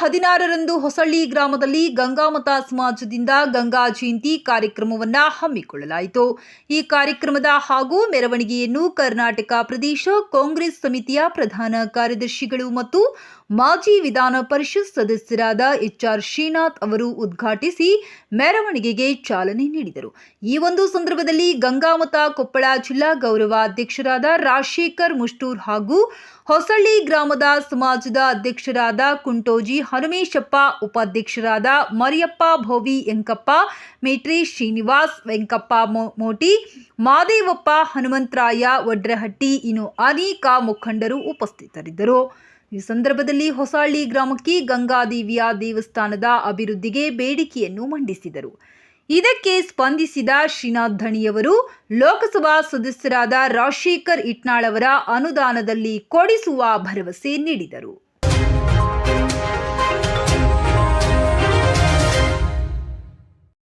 ಹದಿನಾರರಂದು ಹೊಸಳ್ಳಿ ಗ್ರಾಮದಲ್ಲಿ ಗಂಗಾಮತ ಸಮಾಜದಿಂದ ಗಂಗಾ ಜಯಂತಿ ಕಾರ್ಯಕ್ರಮವನ್ನ ಹಮ್ಮಿಕೊಳ್ಳಲಾಯಿತು. ಈ ಕಾರ್ಯಕ್ರಮದ ಹಾಗೂ ಮೆರವಣಿಗೆಯನ್ನು ಕರ್ನಾಟಕ ಪ್ರದೇಶ ಕಾಂಗ್ರೆಸ್ ಸಮಿತಿಯ ಪ್ರಧಾನ ಕಾರ್ಯದರ್ಶಿಗಳು ಮತ್ತು ಮಾಜಿ ವಿಧಾನ ಪರಿಷತ್ ಸದಸ್ಯರಾದ ಎಚ್ಆರ್ ಶ್ರೀನಾಥ್ ಅವರು ಉದ್ಘಾಟಿಸಿ ಮೆರವಣಿಗೆಗೆ ಚಾಲನೆ ನೀಡಿದರು. ಈ ಒಂದು ಸಂದರ್ಭದಲ್ಲಿ ಗಂಗಾಮತ ಕೊಪ್ಪಳ ಜಿಲ್ಲಾ ಗೌರವ ಅಧ್ಯಕ್ಷರಾದ ರಾಜಶೇಖರ್ ಮುಷ್ಟೂರ್ ಹಾಗೂ ಹೊಸಳ್ಳಿ ಗ್ರಾಮದ ಸಮಾಜದ ಅಧ್ಯಕ್ಷರಾದ ಕುಂಟೋಜಿ, ಹನುಮೇಶಪ್ಪ ಉಪಾಧ್ಯಕ್ಷರಾದ ಮರಿಯಪ್ಪ ಭೋವಿ ಎಂಕಪ್ಪ ಮೇಟ್ರಿ, ಶ್ರೀನಿವಾಸ್, ವೆಂಕಪ್ಪ ಮೋಟಿ, ಮಾದೇವಪ್ಪ, ಹನುಮಂತರಾಯ, ವಡ್ರಹಟ್ಟಿ, ಇನ್ನು ಅನೇಕ ಮುಖಂಡರು ಉಪಸ್ಥಿತರಿದ್ದರು. ಈ ಸಂದರ್ಭದಲ್ಲಿ ಹೊಸಹಳ್ಳಿ ಗ್ರಾಮಕ್ಕೆ ಗಂಗಾದೇವಿಯ ದೇವಸ್ಥಾನದ ಅಭಿವೃದ್ಧಿಗೆ ಬೇಡಿಕೆಯನ್ನು ಮಂಡಿಸಿದರು. ಇದಕ್ಕೆ ಸ್ಪಂದಿಸಿದ ಶ್ರೀನಾಥ್ ಧಣಿಯವರು, ಲೋಕಸಭಾ ಸದಸ್ಯರಾದ ರಾಜಶೇಖರ್ ಇಟ್ನಾಳ್ ಅವರ ಅನುದಾನದಲ್ಲಿ ಕೊಡಿಸುವ ಭರವಸೆ ನೀಡಿದರು.